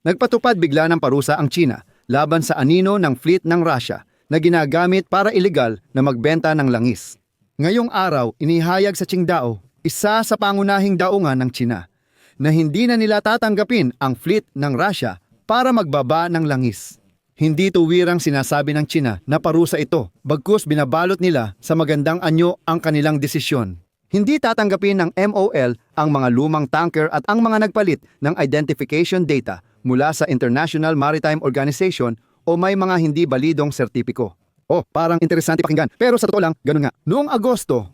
Nagpatupad bigla ng parusa ang China laban sa anino ng fleet ng Russia na ginagamit para ilegal na magbenta ng langis. Ngayong araw, inihayag sa Qingdao, isa sa pangunahing daungan ng China, na hindi na nila tatanggapin ang fleet ng Russia para magbaba ng langis. Hindi tuwirang sinasabi ng China na parusa ito, bagkus binabalot nila sa magandang anyo ang kanilang desisyon. Hindi tatanggapin ng MOL ang mga lumang tanker at ang mga nagpalit ng identification data mula sa International Maritime Organization o may mga hindi balidong sertipiko. Oh, parang interesante pakinggan. Pero sa totoo lang, ganun nga. Noong Agosto,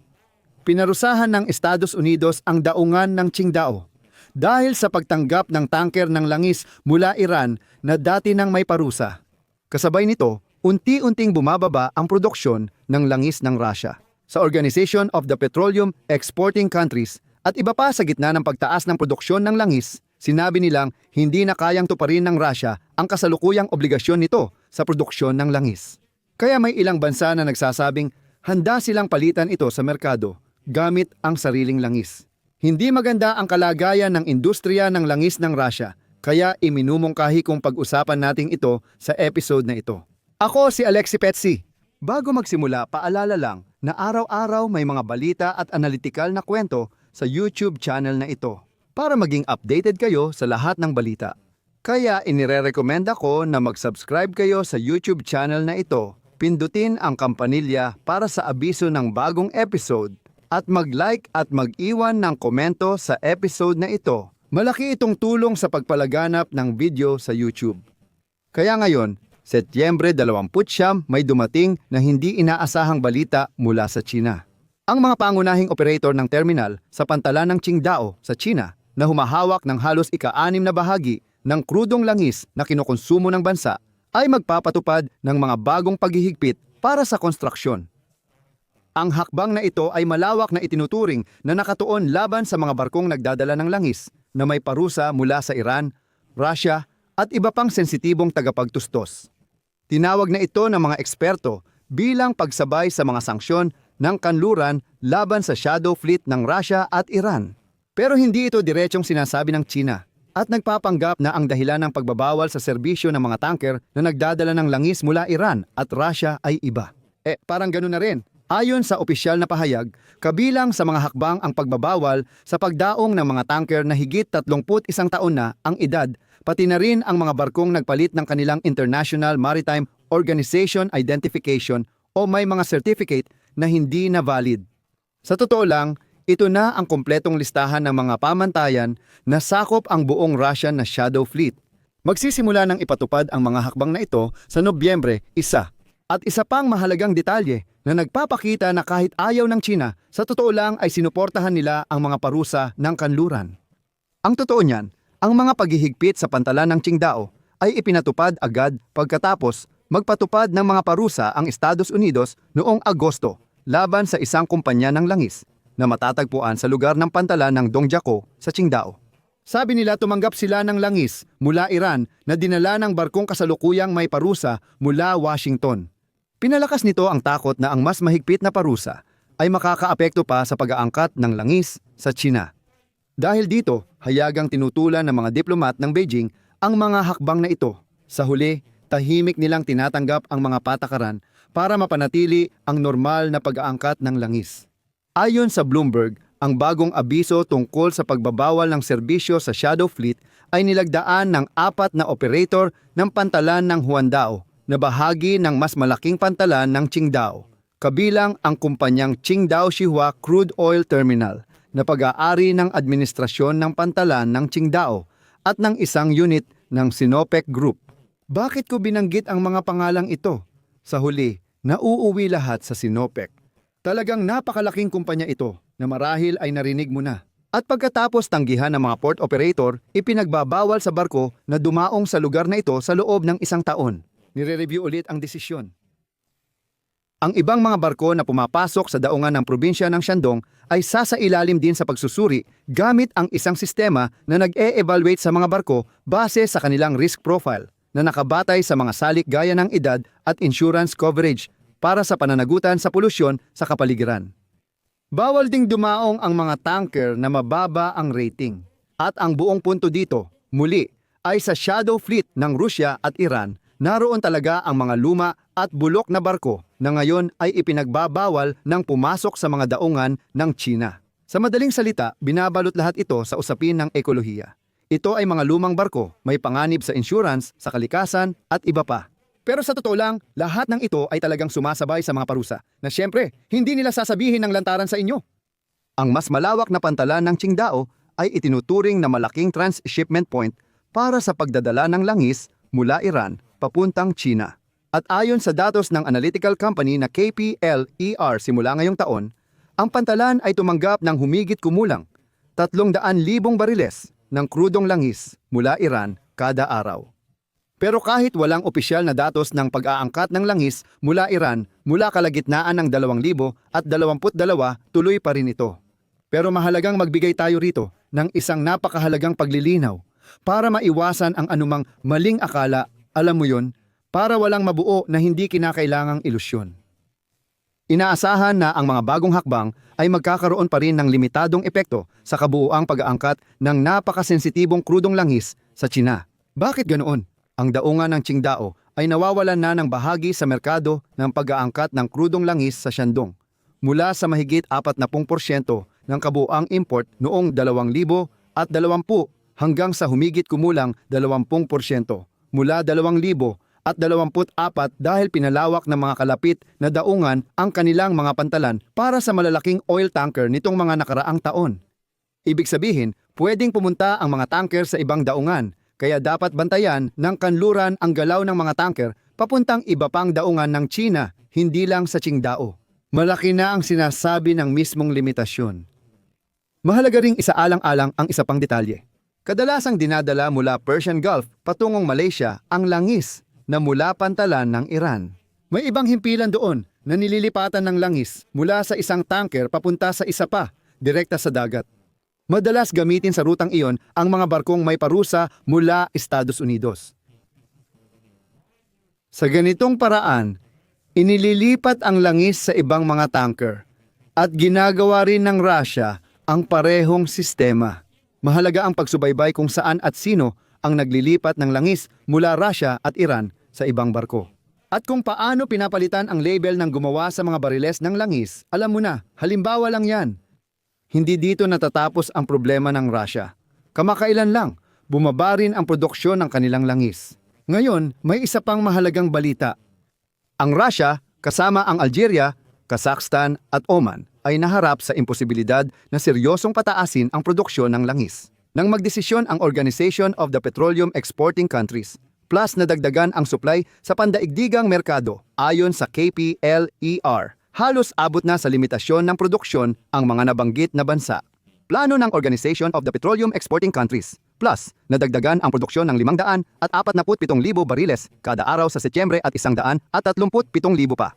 pinarusahan ng Estados Unidos ang daungan ng Qingdao dahil sa pagtanggap ng tanker ng langis mula Iran na dati nang may parusa. Kasabay nito, unti-unting bumababa ang produksyon ng langis ng Russia sa Organization of the Petroleum Exporting Countries at iba pa sa gitna ng pagtaas ng produksyon ng langis, sinabi nilang hindi na kayang tuparin ng Russia ang kasalukuyang obligasyon nito sa produksyon ng langis. Kaya may ilang bansa na nagsasabing handa silang palitan ito sa merkado gamit ang sariling langis. Hindi maganda ang kalagayan ng industriya ng langis ng Russia, kaya iminumungkahi kong pag-usapan natin ito sa episode na ito. Ako si Alexi Petsi. Bago magsimula, paalala lang na araw-araw may mga balita at analytical na kwento sa YouTube channel na ito para maging updated kayo sa lahat ng balita. Kaya inirerekomenda ko na mag-subscribe kayo sa YouTube channel na ito, pindutin ang kampanilya para sa abiso ng bagong episode, at mag-like at mag-iwan ng komento sa episode na ito. Malaki itong tulong sa pagpalaganap ng video sa YouTube. Kaya ngayon, Setyembre 20 may dumating na hindi inaasahang balita mula sa China. Ang mga pangunahing operator ng terminal sa pantalan ng Qingdao sa China na humahawak ng halos ika-anim na bahagi ng krudong langis na kinukonsumo ng bansa ay magpapatupad ng mga bagong paghihigpit para sa konstruksyon. Ang hakbang na ito ay malawak na itinuturing na nakatuon laban sa mga barkong nagdadala ng langis na may parusa mula sa Iran, Russia at iba pang sensitibong tagapagtustos. Tinawag na ito ng mga eksperto bilang pagsabay sa mga sanksyon ng kanluran laban sa shadow fleet ng Russia at Iran. Pero hindi ito diretsong sinasabi ng China at nagpapanggap na ang dahilan ng pagbabawal sa serbisyo ng mga tanker na nagdadala ng langis mula Iran at Russia ay iba. Eh, parang ganun na rin. Ayon sa opisyal na pahayag, kabilang sa mga hakbang ang pagbabawal sa pagdaong ng mga tanker na higit 31 taon na ang edad pati na rin ang mga barkong nagpalit ng kanilang International Maritime Organization Identification o may mga certificate na hindi na valid. Sa totoo lang, ito na ang kompletong listahan ng mga pamantayan na sakop ang buong Russian na Shadow Fleet. Magsisimula ng ipatupad ang mga hakbang na ito sa Nobyembre 1. At isa pang mahalagang detalye na nagpapakita na kahit ayaw ng China, sa totoo lang ay sinuportahan nila ang mga parusa ng kanluran. Ang totoo niyan, ang mga paghihigpit sa pantalan ng Qingdao ay ipinatupad agad pagkatapos magpatupad ng mga parusa ang Estados Unidos noong Agosto laban sa isang kumpanya ng langis na matatagpuan sa lugar ng pantalan ng Dongjiaco sa Qingdao. Sabi nila tumanggap sila ng langis mula Iran na dinala ng barkong kasalukuyang may parusa mula Washington. Pinalakas nito ang takot na ang mas mahigpit na parusa ay makakaapekto pa sa pag-aangkat ng langis sa China. Dahil dito, hayagang tinutulan ng mga diplomat ng Beijing ang mga hakbang na ito. Sa huli, tahimik nilang tinatanggap ang mga patakaran para mapanatili ang normal na pag-aangkat ng langis. Ayon sa Bloomberg, ang bagong abiso tungkol sa pagbabawal ng serbisyo sa Shadow Fleet ay nilagdaan ng apat na operator ng pantalan ng Huandao na bahagi ng mas malaking pantalan ng Qingdao, kabilang ang kumpanyang Qingdao Shihua Crude Oil Terminal na pag-aari ng administrasyon ng pantalan ng Qingdao at ng isang unit ng Sinopec Group. Bakit ko binanggit ang mga pangalang ito? Sa huli, nauuwi lahat sa Sinopec. Talagang napakalaking kumpanya ito na marahil ay narinig mo na. At pagkatapos tanggihan ng mga port operator, ipinagbabawal sa barko na dumaong sa lugar na ito sa loob ng isang taon. Nire-review ulit ang desisyon. Ang ibang mga barko na pumapasok sa daungan ng probinsya ng Shandong ay sasailalim din sa pagsusuri gamit ang isang sistema na nag-e-evaluate sa mga barko base sa kanilang risk profile na nakabatay sa mga salik gaya ng edad at insurance coverage para sa pananagutan sa polusyon sa kapaligiran. Bawal ding dumaong ang mga tanker na mababa ang rating. At ang buong punto dito, muli, ay sa shadow fleet ng Rusya at Iran, naroon talaga ang mga luma at bulok na barko na ngayon ay ipinagbabawal ng pumasok sa mga daungan ng China. Sa madaling salita, binabalot lahat ito sa usapin ng ekolohiya. Ito ay mga lumang barko, may panganib sa insurance, sa kalikasan at iba pa. Pero sa totoo lang, lahat ng ito ay talagang sumasabay sa mga parusa na siyempre, hindi nila sasabihin ng lantaran sa inyo. Ang mas malawak na pantalan ng Qingdao ay itinuturing na malaking transshipment point para sa pagdadala ng langis mula Iran papuntang China. At ayon sa datos ng analytical company na KPLER simula ngayong taon, ang pantalan ay tumanggap ng humigit kumulang 300,000 bariles ng krudong langis mula Iran kada araw. Pero kahit walang opisyal na datos ng pag-aangkat ng langis mula Iran mula kalagitnaan ng 2,000 at 22, tuloy pa rin ito. Pero mahalagang magbigay tayo rito ng isang napakahalagang paglilinaw para maiwasan ang anumang maling akala, alam mo yon, para walang mabuo na hindi kinakailangang ilusyon. Inaasahan na ang mga bagong hakbang ay magkakaroon pa rin ng limitadong epekto sa kabuuang pag-aangkat ng napakasensitibong krudong langis sa China. Bakit ganoon? Ang daungan ng Qingdao ay nawawalan na ng bahagi sa merkado ng pag-aangkat ng krudong langis sa Shandong mula sa mahigit 40% ng kabuuang import noong 2000 at 20 hanggang sa humigit kumulang 20% mula 2000 at 24 dahil pinalawak ng mga kalapit na daungan ang kanilang mga pantalan para sa malalaking oil tanker nitong mga nakaraang taon. Ibig sabihin, pwedeng pumunta ang mga tanker sa ibang daungan, kaya dapat bantayan ng kanluran ang galaw ng mga tanker papuntang iba pang daungan ng China, hindi lang sa Qingdao. Malaki na ang sinasabi ng mismong limitasyon. Mahalaga ring isaalang-alang ang isa pang detalye. Kadalasang dinadala mula Persian Gulf patungong Malaysia ang langis na mula pantalan ng Iran. May ibang himpilan doon na nililipatan ng langis mula sa isang tanker papunta sa isa pa, direkta sa dagat. Madalas gamitin sa rutang iyon ang mga barkong may parusa mula Estados Unidos. Sa ganitong paraan, inililipat ang langis sa ibang mga tanker at ginagawa rin ng Russia ang parehong sistema. Mahalaga ang pagsubaybay kung saan at sino ang naglilipat ng langis mula Russia at Iran sa ibang barko. At kung paano pinapalitan ang label ng gumawa sa mga bariles ng langis, alam mo na, halimbawa lang yan. Hindi dito natatapos ang problema ng Russia. Kamakailan lang, bumaba rin ang produksyon ng kanilang langis. Ngayon, may isa pang mahalagang balita. Ang Russia, kasama ang Algeria, Kazakhstan at Oman, ay naharap sa imposibilidad na seryosong pataasin ang produksyon ng langis. Nang magdesisyon ang Organization of the Petroleum Exporting Countries, plus nadagdagan ang supply sa pandaigdigang merkado ayon sa KPLER, halos abot na sa limitasyon ng produksyon ang mga nabanggit na bansa. Plano ng Organization of the Petroleum Exporting Countries, plus nadagdagan ang produksyon ng 500 at 47,000 bariles kada araw sa Setyembre at 100 at 37,000 pa.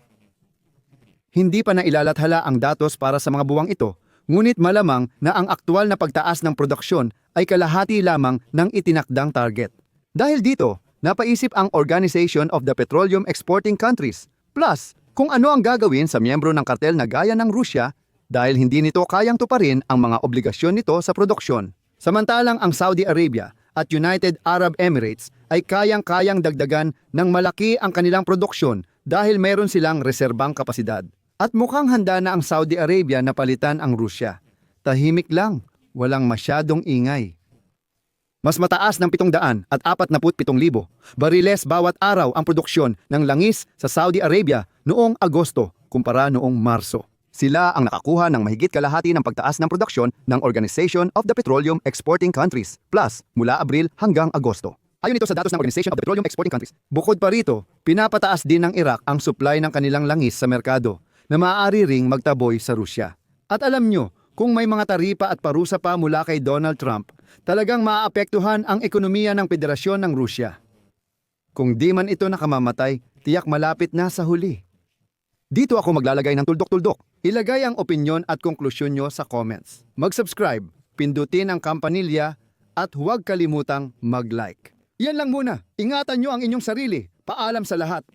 Hindi pa nailalathala ang datos para sa mga buwang ito, ngunit malamang na ang aktwal na pagtaas ng produksyon ay kalahati lamang ng itinakdang target. Dahil dito, napaisip ang Organization of the Petroleum Exporting Countries, plus kung ano ang gagawin sa miyembro ng kartel na gaya ng Rusya dahil hindi nito kayang tuparin ang mga obligasyon nito sa produksyon. Samantalang ang Saudi Arabia at United Arab Emirates ay kayang-kayang dagdagan ng malaki ang kanilang produksyon dahil meron silang reserbang kapasidad. At mukhang handa na ang Saudi Arabia na palitan ang Rusya. Tahimik lang, walang masyadong ingay. Mas mataas ng 700 at 47,000 bariles bawat araw ang produksyon ng langis sa Saudi Arabia noong Agosto kumpara noong Marso. Sila ang nakakuha ng mahigit kalahati ng pagtaas ng produksyon ng Organization of the Petroleum Exporting Countries plus mula Abril hanggang Agosto. Ayon ito sa datos ng Organization of the Petroleum Exporting Countries. Bukod pa rito, pinapataas din ng Iraq ang supply ng kanilang langis sa merkado na maaari ring magtaboy sa Rusya. At alam nyo, kung may mga taripa at parusa pa mula kay Donald Trump, talagang maaapektuhan ang ekonomiya ng Federasyon ng Rusya. Kung di man ito nakamamatay, tiyak malapit na sa huli. Dito ako maglalagay ng tuldok-tuldok. Ilagay ang opinyon at konklusyon nyo sa comments. Mag-subscribe, pindutin ang kampanilya, at huwag kalimutang mag-like. Yan lang muna. Ingatan nyo ang inyong sarili. Paalam sa lahat.